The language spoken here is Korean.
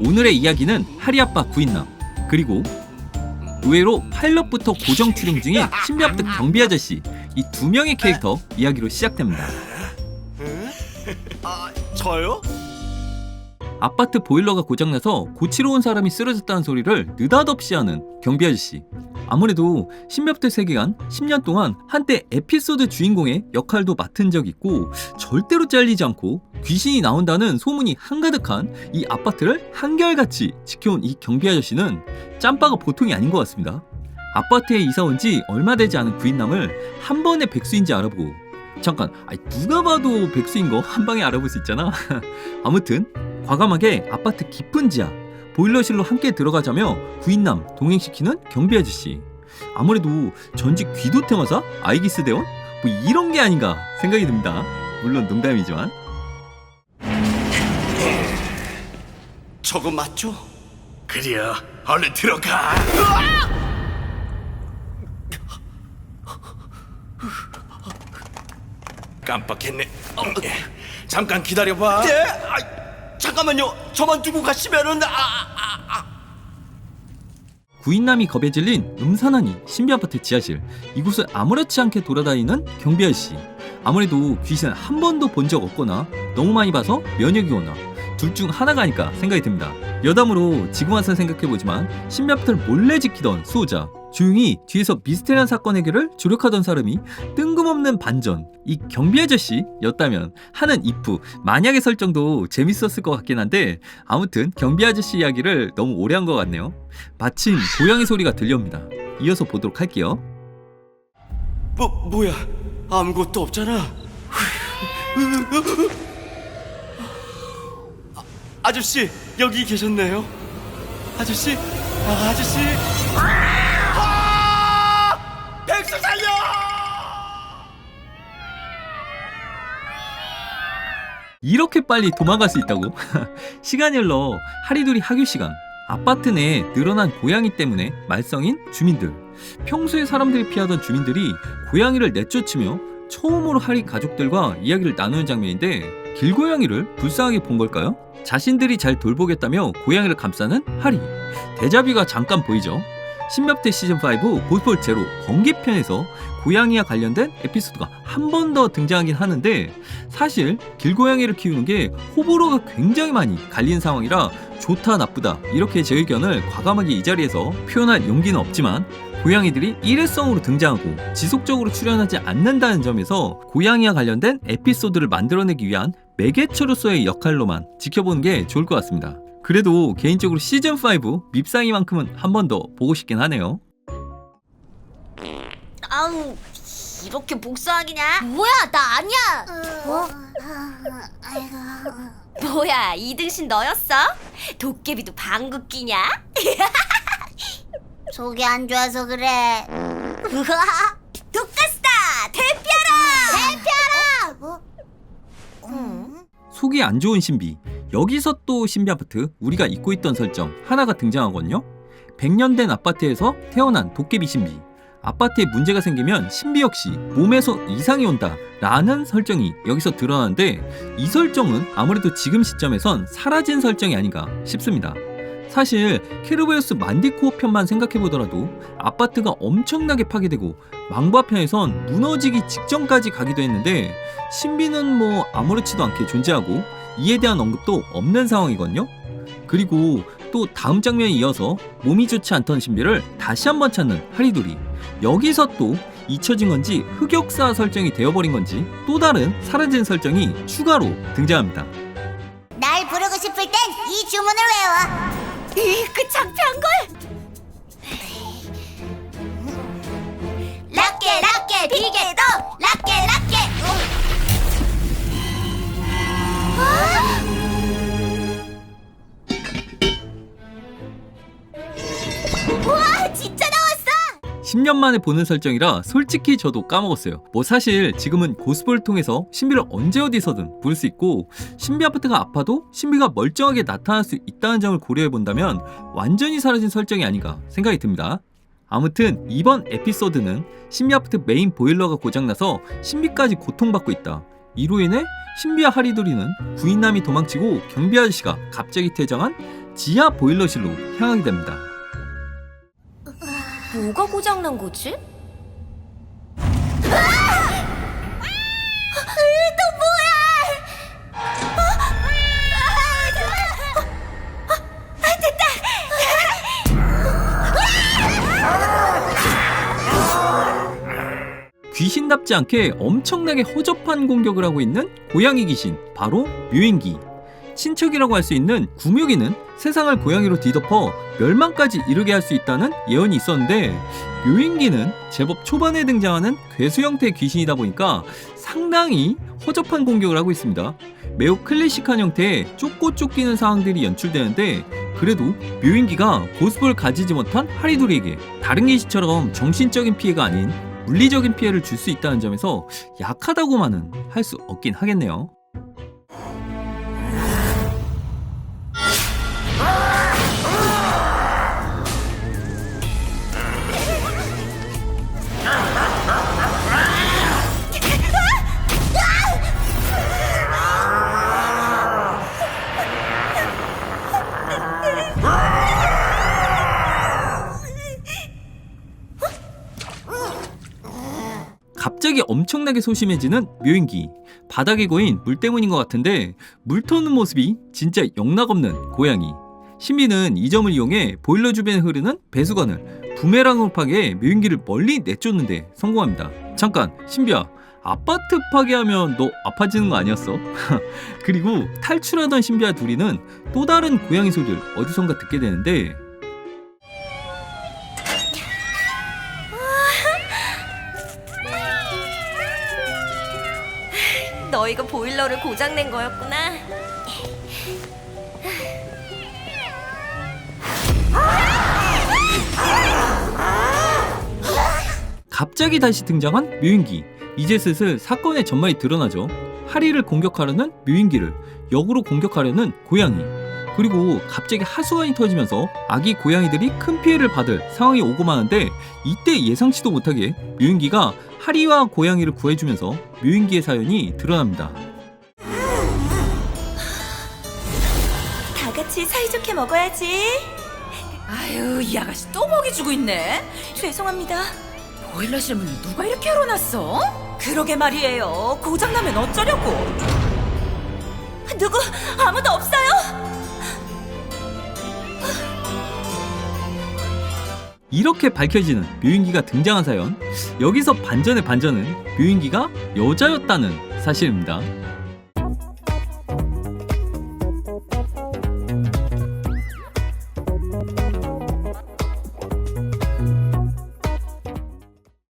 오늘의 이야기는 하리 아빠 구인남 그리고 의외로 파일럿부터 고정 출연 중인 신비합득 경비 아저씨 이 두 명의 캐릭터 이야기로 시작됩니다. 아, 저요? 아파트 보일러가 고장나서 고치러 온 사람이 쓰러졌다는 소리를 느닷없이 하는 경비 아저씨. 아무래도 신맵들 세계관 10년 동안 한때 에피소드 주인공의 역할도 맡은 적 있고 절대로 잘리지 않고 귀신이 나온다는 소문이 한가득한 이 아파트를 한결같이 지켜온 이 경비 아저씨는 짬바가 보통이 아닌 것 같습니다. 아파트에 이사 온 지 얼마 되지 않은 구인남을 한 번에 백수인지 알아보고 잠깐 누가 봐도 백수인 거 한 방에 알아볼 수 있잖아. 아무튼 과감하게 아파트 깊은 지하 보일러실로 함께 들어가자며 구인남 동행시키는 경비 아저씨 아무래도 전직 귀도 테마사 아이기스 대원 뭐 이런 게 아닌가 생각이 듭니다 물론 농담이지만 저거 맞죠? 그래요. 얼른 들어가. 깜빡했네. 어, 잠깐 기다려봐. 네? 아, 잠깐만요. 저만 두고 가시면은 아, 구인남이 겁에 질린 음산하니 신비 아파트 지하실. 이곳을 아무렇지 않게 돌아다니는 경비 아저씨. 아무래도 귀신 한 번도 본 적 없거나 너무 많이 봐서 면역이 오나 둘 중 하나가 아닐까 생각이 듭니다 여담으로 지금 와서 생각해보지만 신비 아파트를 몰래 지키던 수호자 조용히 뒤에서 미스테리한 사건 해결을 조력하던 사람이 뜬금없는 반전 이 경비 아저씨였다면 하는 이프 만약의 설정도 재밌었을 것 같긴 한데 아무튼 경비 아저씨 이야기를 너무 오래 한 것 같네요 마침 고양이 소리가 들려옵니다. 이어서 보도록 할게요. 뭐 뭐야? 아무것도 없잖아. 아, 아저씨 여기 계셨네요. 아저씨, 아, 아저씨. 아! 백수 살려! 이렇게 빨리 도망갈 수 있다고? 시간이 흘러 하리두리 학교 시간. 아파트 내에 늘어난 고양이 때문에 말썽인 주민들. 평소에 사람들이 피하던 주민들이 고양이를 내쫓으며 처음으로 하리 가족들과 이야기를 나누는 장면인데 길고양이를 불쌍하게 본 걸까요? 자신들이 잘 돌보겠다며 고양이를 감싸는 하리. 대자비가 잠깐 보이죠? 신맵대 시즌5 고스볼 제로 번개편에서 고양이와 관련된 에피소드가 한 번 더 등장하긴 하는데 사실 길고양이를 키우는 게 호불호가 굉장히 많이 갈리는 상황이라 좋다 나쁘다 이렇게 제 의견을 과감하게 이 자리에서 표현할 용기는 없지만 고양이들이 일회성으로 등장하고 지속적으로 출연하지 않는다는 점에서 고양이와 관련된 에피소드를 만들어내기 위한 매개체로서의 역할로만 지켜보는 게 좋을 것 같습니다. 그래도 개인적으로 시즌5 밉상이만큼은 한 번 더 보고 싶긴 하네요. 아우 이렇게 복수하기냐? 뭐야 나 아니야. 어? 뭐야 이등신 너였어? 도깨비도 방귀 끼냐? 속이 안 좋아서 그래. 독가 스다 대피하라. 대피하라. 속이 안 좋은 신비. 여기서 또 신비 아파트 우리가 잊고 있던 설정 하나가 등장하거든요. 100년 된 아파트에서 태어난 도깨비 신비. 아파트에 문제가 생기면 신비 역시 몸에서 이상이 온다 라는 설정이 여기서 드러나는데 이 설정은 아무래도 지금 시점에선 사라진 설정이 아닌가 싶습니다. 사실 캐르베우스 만디코어 편만 생각해보더라도 아파트가 엄청나게 파괴되고 망바 편에선 무너지기 직전까지 가기도 했는데 신비는 뭐 아무렇지도 않게 존재하고 이에 대한 언급도 없는 상황이거든요. 그리고 또 다음 장면에 이어서 몸이 좋지 않던 신비를 다시 한번 찾는 하리도리. 여기서 또 잊혀진 건지 흑역사 설정이 되어버린 건지 또 다른 사라진 설정이 추가로 등장합니다. 날 부르고 싶을 땐 이 주문을 외워. 그 창피한 걸. 비계도 락게 락게. 와 진짜 나왔어. 10년 만에 보는 설정이라 솔직히 저도 까먹었어요. 뭐 사실 지금은 고스볼을 통해서 신비를 언제 어디서든 부를 수 있고 신비 아파트가 아파도 신비가 멀쩡하게 나타날 수 있다는 점을 고려해 본다면 완전히 사라진 설정이 아닌가 생각이 듭니다. 아무튼 이번 에피소드는 신비 아파트 메인 보일러가 고장나서 신비까지 고통받고 있다. 이로 인해 신비와 하리도리는 구인남이 도망치고 경비 아저씨가 갑자기 퇴장한 지하 보일러실로 향하게 됩니다. 뭐가 고장난 거지? 귀신답지 않게 엄청나게 허접한 공격을 하고 있는 고양이 귀신, 바로 묘인기. 친척이라고 할 수 있는 구묘기는 세상을 고양이로 뒤덮어 멸망까지 이르게 할 수 있다는 예언이 있었는데 묘인기는 제법 초반에 등장하는 괴수 형태의 귀신이다 보니까 상당히 허접한 공격을 하고 있습니다. 매우 클래식한 형태의 쫓고 쫓기는 상황들이 연출되는데 그래도 묘인기가 보습을 가지지 못한 하리도리에게 다른 귀신처럼 정신적인 피해가 아닌 물리적인 피해를 줄 수 있다는 점에서 약하다고만은 할 수 없긴 하겠네요. 갑자기 엄청나게 소심해지는 묘인기. 바닥에 고인 물 때문인 것 같은데 물 터는 모습이 진짜 영락없는 고양이. 신비는 이 점을 이용해 보일러 주변에 흐르는 배수관을 부메랑으로 파괴해 묘인기를 멀리 내쫓는데 성공합니다. 잠깐, 신비야. 아파트 파괴하면 너 아파지는 거 아니었어? 그리고 탈출하던 신비와 둘이는 또 다른 고양이 소리를 어디선가 듣게 되는데 너희가 보일러를 고장낸 거였구나. 갑자기 다시 등장한 묘인기. 이제 슬슬 사건의 전말이 드러나죠. 하리를 공격하려는 묘인기를 역으로 공격하려는 고양이. 그리고 갑자기 하수관이 터지면서 아기 고양이들이 큰 피해를 받을 상황이 오고 마는데 이때 예상치도 못하게 묘인기가 하리와 고양이를 구해주면서 묘인기의 사연이 드러납니다. 다 같이 사이좋게 먹어야지. 아유, 이 아가씨 또 먹이 주고 있네. 죄송합니다. 보일러실 문을 누가 이렇게 열어놨어? 그러게 말이에요. 고장나면 어쩌려고? 누구 아무도 없어요? 이렇게 밝혀지는 묘인기가 등장한 사연. 여기서 반전의 반전은 묘인기가 여자였다는 사실입니다.